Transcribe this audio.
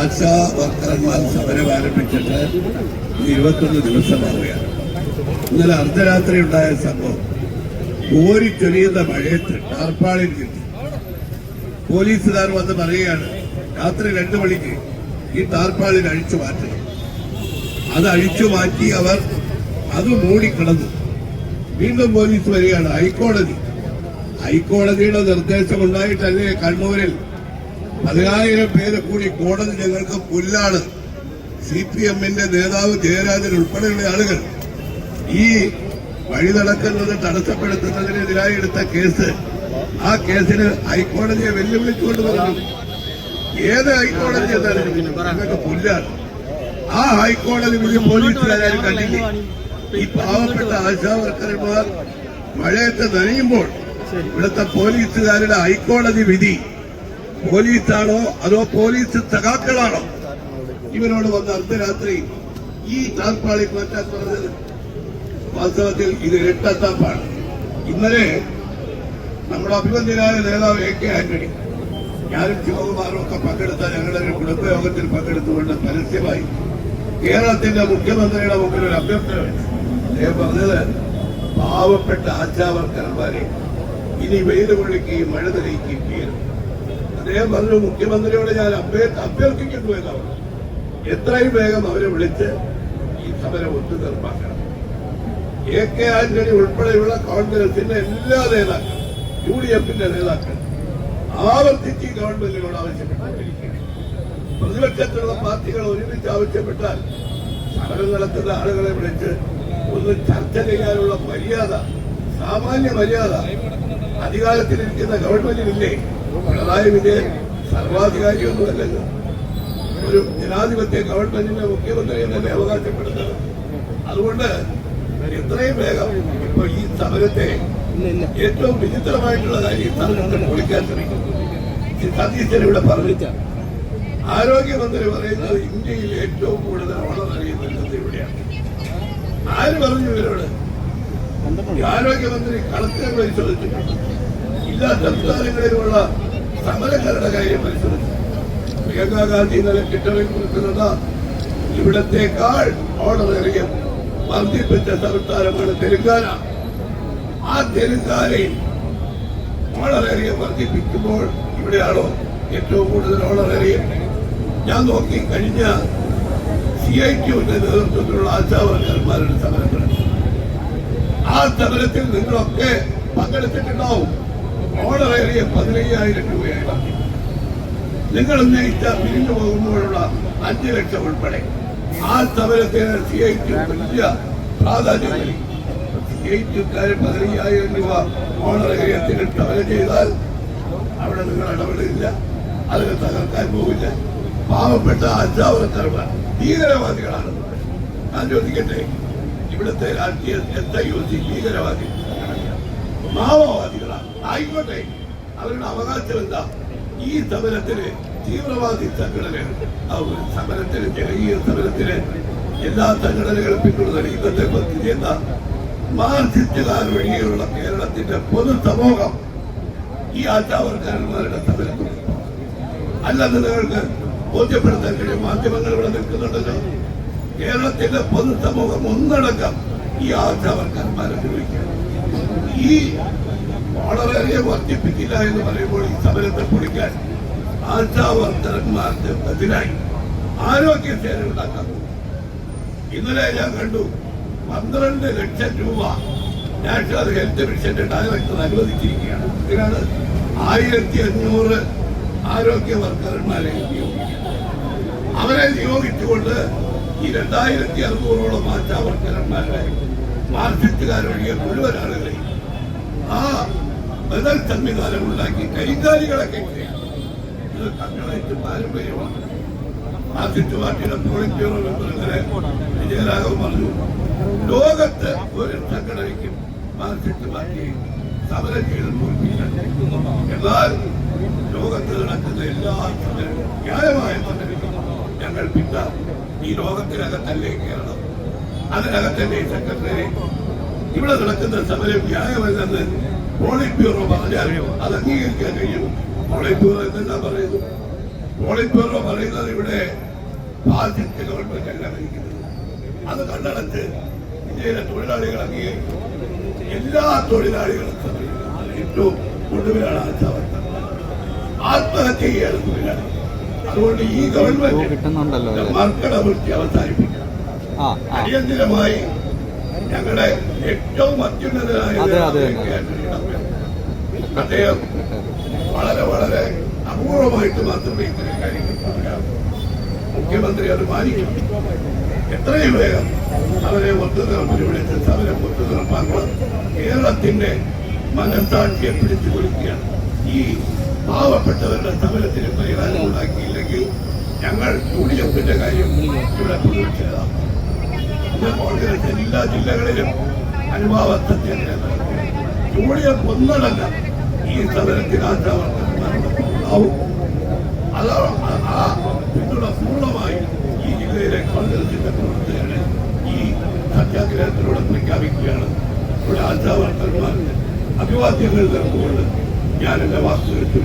ആശാ വർക്കർമാർ സമരം ആരംഭിച്ചിട്ട് ഇരുപത്തൊന്ന് ദിവസമാവുകയാണ്. ഇന്നലെ അർദ്ധരാത്രി ഉണ്ടായ സംഭവം. കോരിച്ചൊരിയുന്ന മഴയത്ത് ടാർപ്പാളിൽ കിട്ടി പോലീസുകാർ വന്ന് പറയുകയാണ് രാത്രി രണ്ടു മണിക്ക് ഈ ടാർപ്പാളിൽ അഴിച്ചു മാറ്റി അത് അഴിച്ചു മാറ്റി അവർ അത് മൂടിക്കിടന്നു വീണ്ടും പോലീസ് വരികയാണ് ഹൈക്കോടതി. ഹൈക്കോടതിയുടെ നിർദ്ദേശം ഉണ്ടായിട്ടല്ലേ കണ്ണൂരിൽ പതിനായിരം പേര് കൂടി കോടതി ഞങ്ങൾക്ക് പുല്ലാണ്. സി പി എമ്മിന്റെ നേതാവ് ജയരാജൻ ഉൾപ്പെടെയുള്ള ആളുകൾ ഈ വഴി നടക്കുന്നത് തടസ്സപ്പെടുത്തുന്നതിനെതിരായി എടുത്ത കേസ്. ആ കേസിന് ഹൈക്കോടതിയെ വെല്ലുവിളിച്ചുകൊണ്ട് പറഞ്ഞു. ഏത് ഹൈക്കോടതി എന്നാലും പുല്ലാണ്. ആ ഹൈക്കോടതി വിധി പോലീസുകാരും കണ്ടില്ലേ? ഈ പാവപ്പെട്ട ആശാവർക്കർമാർ മഴയത്ത് നനയുമ്പോൾ ഇവിടുത്തെ പോലീസുകാരുടെ ഹൈക്കോടതി വിധി പോലീസാണോ അതോ പോലീസ് സഖാക്കളാണോ? ഇവരോട് വന്ന അർദ്ധരാത്രി ഈ താൽപ്പാളി മാറ്റാൻ പറഞ്ഞത് വാസ്തവത്തിൽ ഇത് രക്തത്താപ്പാണ് ഇന്നലെ നമ്മുടെ അഭിമന്യനായ നേതാവ് എ കെ ആന്റണി ഞാനും ശിവകുമാറും ഒക്കെ പങ്കെടുത്ത ഞങ്ങളുടെ കുടുംബയോഗത്തിൽ പങ്കെടുത്തുകൊണ്ട് പരസ്യമായി കേരളത്തിന്റെ മുഖ്യമന്ത്രിയുടെ മുമ്പിൽ ഒരു അഭ്യർത്ഥന അദ്ദേഹം പറഞ്ഞത് പാവപ്പെട്ട ആചാവർക്കന്മാരെ ഇനി വെയിൽ കൊള്ളിക്കുകയും മഴ തെളിയിക്കുകയും ചെയ്യരുത്. അദ്ദേഹം പറഞ്ഞു മുഖ്യമന്ത്രിയോട് ഞാൻ അഭ്യ അഭ്യർത്ഥിക്കുന്നു എന്നാണ് എത്രയും വേഗം അവരെ വിളിച്ച് ഈ സമരം ഒത്തു തീർപ്പാക്കണം. എ കെ ആന്റണി ഉൾപ്പെടെയുള്ള കോൺഗ്രസിന്റെ എല്ലാ നേതാക്കളും യു ഡി എഫിന്റെ നേതാക്കൾ ആവർത്തിച്ച് ഗവൺമെന്റിനോട് ആവശ്യപ്പെട്ടുകൊണ്ടിരിക്കുകയാണ്. പ്രതിപക്ഷത്തുള്ള പാർട്ടികൾ ഒരുമിച്ച് ആവശ്യപ്പെട്ടാൽ സമരം നടത്തുന്ന ആളുകളെ വിളിച്ച് ഒന്ന് ചർച്ച ചെയ്യാനുള്ള മര്യാദ സാമാന്യ മര്യാദ അധികാരത്തിലിരിക്കുന്ന ഗവൺമെന്റിനില്ലേ പിണറായി വിജയൻ സർവാധികാരിയൊന്നുമല്ലല്ലോ. ഒരു ജനാധിപത്യ ഗവൺമെന്റിന്റെ മുഖ്യമന്ത്രി എന്നല്ലേ അവകാശപ്പെടുന്നത്? അതുകൊണ്ട് എത്രയും വേഗം ഇപ്പൊ ഈ സമരത്തെ ഏറ്റവും വിചിത്രമായിട്ടുള്ള കാര്യം ഈ സമരത്തെ പൊളിക്കാൻ ശ്രമിക്കുന്നു സതീശൻ ഇവിടെ പറഞ്ഞു. ആരോഗ്യമന്ത്രി പറയുന്നത് ഇന്ത്യയിൽ ഏറ്റവും കൂടുതൽ ഓണം അറിയുന്നത് ഇവിടെയാണ്. ആര് പറഞ്ഞു ഇവരോട്? ആരോഗ്യമന്ത്രി കളക്ടർ പരിശോധിച്ചിട്ടുണ്ട് എല്ലാ സംസ്ഥാനങ്ങളിലുമുള്ള സമരക്കാരുടെ കാര്യം പരിശോധിച്ചു. പ്രിയങ്കാ ഗാന്ധി ഇന്നലെ ട്വിറ്ററിൽ കുറിക്കുന്നത് ഇവിടത്തേക്കാൾ ഓർഡറേറിയം വർദ്ധിപ്പിച്ച സംസ്ഥാനമാണ് തെലുങ്കാന. ആ തെലുങ്കാനയിൽ ഓണറേറിയം വർദ്ധിപ്പിക്കുമ്പോൾ ഇവിടെയാണോ ഏറ്റവും കൂടുതൽ ഓണറേറിയം? ഞാൻ നോക്കി കഴിഞ്ഞ സി ഐ ടിയുടെ നേതൃത്വത്തിലുള്ള ആശാവർക്കർമാരുടെ സമരങ്ങൾ ആ സമരത്തിൽ നിങ്ങളൊക്കെ പങ്കെടുത്തിട്ടുണ്ടാവും. ഓണറേറിയം പതിനയ്യായിരം രൂപയായി വർദ്ധിച്ചു നിങ്ങൾ ഉന്നയിച്ച പിരിഞ്ഞു പോകുമ്പോഴുള്ള അഞ്ചു ലക്ഷം ഉൾപ്പെടെ. ആ സമരത്തിന് സി ഐ ടി വലിയ പ്രാധാന്യം സി ഐ ടിക്കാരൻ പതിനയ്യായിരം രൂപ ഓണറേറിയത്തിന് സമരം ചെയ്താൽ അവിടെ നിങ്ങൾ ഇടപെടില്ല. അതിനെ തകർക്കാൻ പോവില്ല. പാവപ്പെട്ട അഞ്ചാവർക്കാർ ഭീകരവാദികളാണ് ഞാൻ ചോദിക്കട്ടെ? ഇവിടുത്തെ രാഷ്ട്രീയത്തെ യോജി ഭീകരവാദി മാവോവാദികളാണ് ആയിക്കോട്ടെ അവരുടെ അവകാശം എന്താ? ഈ സമരത്തിന് തീവ്രവാദി സംഘടനകൾ സമരത്തിന് ജനകീയ സമരത്തിന് എല്ലാ സംഘടനകളും പിന്തുണ ഇന്നത്തെ പദ്ധതി എന്താ? മാർസിസ്റ്റുകാർ വഴിയുള്ള കേരളത്തിന്റെ പൊതുസമൂഹം ഈ ആശാവർക്കാരന്മാരുടെ സമരത്തിൽ അല്ലാതെ നിങ്ങൾക്ക് ബോധ്യപ്പെടുത്താൻ കഴിയും മാധ്യമങ്ങൾ ഇവിടെ നിൽക്കുന്നുണ്ടല്ലോ. കേരളത്തിന്റെ പൊതുസമൂഹം ഒന്നടങ്കം ഈ ആശാവർക്കാരന്മാരെ ഉപയോഗിക്കുകയാണ് ഈ വളരെയധികം വർദ്ധിപ്പിക്കില്ല എന്ന് പറയുമ്പോൾ ഈ സമരത്തെ പൊളിക്കാൻ ആശാവർത്തകന്മാർക്ക് എതിരായി ആരോഗ്യസേന ഉണ്ടാക്കാൻ പോകും. ഇന്നലെ ഞാൻ കണ്ടു പന്ത്രണ്ട് ലക്ഷം രൂപ നാഷണൽ ഹെൽത്ത് മിഷന്റെ ഡയറക്ടർ അനുവദിച്ചിരിക്കുകയാണ്. ഇതിനാണ് ആയിരത്തി അഞ്ഞൂറ് ആരോഗ്യ വർക്കർമാരെ നിയോഗിക്കുന്നത്. അവരെ നിയോഗിച്ചുകൊണ്ട് ഈ രണ്ടായിരത്തി അറുന്നൂറോളം ആശാവർക്കരന്മാരുടെ മാർക്സിസ്റ്റുകാരൊഴികെ മുഴുവൻ ആളുകളെയും ആ ബദൽ സംവിധാനം ഉണ്ടാക്കി കൈകാലികളെ കെട്ടുകയാണ് ഇത് പാർട്ടിയുടെ പോളിറ്റ്യൂറോ മെമ്പർ ഇന്നലെ വിജയരാഘവൻ പറഞ്ഞു ലോകത്ത് ഒരു സംഘടനയ്ക്കും മാർക്സിസ്റ്റ് പാർട്ടിയെ സമരം ചെയ്ത് എന്നാൽ ലോകത്ത് നടക്കുന്ന എല്ലാ ന്യായമായ ഞങ്ങൾ പിന്ത ഈ ലോകത്തിനകത്തല്ലേ കേരളം? അതിനകത്തല്ലേ സെക്രട്ടറി? ഇവിടെ നടക്കുന്ന സമരം ന്യായമല്ലെന്ന് പോളിറ്റ് ബ്യൂറോ പറഞ്ഞാൽ അത് അംഗീകരിക്കാൻ കഴിയും. പോളിറ്റ് ബ്യൂറോ എന്നെല്ലാം പറയുന്നു? പോളിറ്റ് ബ്യൂറോ പറയുന്നത് ഇവിടെ ഫാസിസ്റ്റ് ഗവൺമെന്റ് അല്ല ഭരിക്കുന്നത്. അത് കണ്ടടച്ച് ഇന്ത്യയിലെ തൊഴിലാളികൾ അംഗീകരിക്കും. എല്ലാ തൊഴിലാളികളും സമരം. ഏറ്റവും ഒടുവിലാണ് ആത്മഹത്യ. ചെയ്യാണ് തൊഴിലാളി അതുകൊണ്ട് ഈ ഗവൺമെന്റ് കിട്ടുന്നുണ്ടല്ലോ? മർക്കടവൃത്തി അവസാനിപ്പിക്കണം. അടിയന്തിരമായി ഞങ്ങളുടെ ഏറ്റവും അത്യുന്നതനായ അതെ, അതെ. അദ്ദേഹം വളരെ വളരെ അപൂർവമായിട്ട് മാത്രമേ ഇത്തരം കാര്യങ്ങൾ പറയാവൂ. മുഖ്യമന്ത്രി അത് മാനിക്കും. എത്രയും വേഗം അവരെ ഒത്തുതീർപ്പിൽ വിളിച്ച് സമരം ഒത്തുതീർപ്പാക്കണം. കേരളത്തിന്റെ മനസാക്ഷിയെ പിടിച്ചു കൊടുക്കുകയാണ് ഈ പാവപ്പെട്ടവരുടെ സമരത്തിന് പരിഹാരം ഉണ്ടാക്കിയില്ലെങ്കിൽ ഞങ്ങൾ യു കാര്യം ഇവിടെ പ്രതീക്ഷിച്ചതാണ് കോൺഗ്രസ് എല്ലാ ജില്ലകളിലും അനുഭാവത്തെ യു ഡി ഈ സമരത്തിന് ആശാവർത്തനം അതാണ് ആ പിന്തുണ പൂർണമായി ഈ ജില്ലയിലെ കോൺഗ്രസിന്റെ പ്രവർത്തകരെ ഈ സത്യാഗ്രഹത്തിലൂടെ പ്രഖ്യാപിക്കുകയാണ്. ഇവിടെ ആശാവർത്തന്മാർക്ക് അഭിവാദ്യങ്ങൾ നൽകുകൊണ്ട് Yani Levasları Türk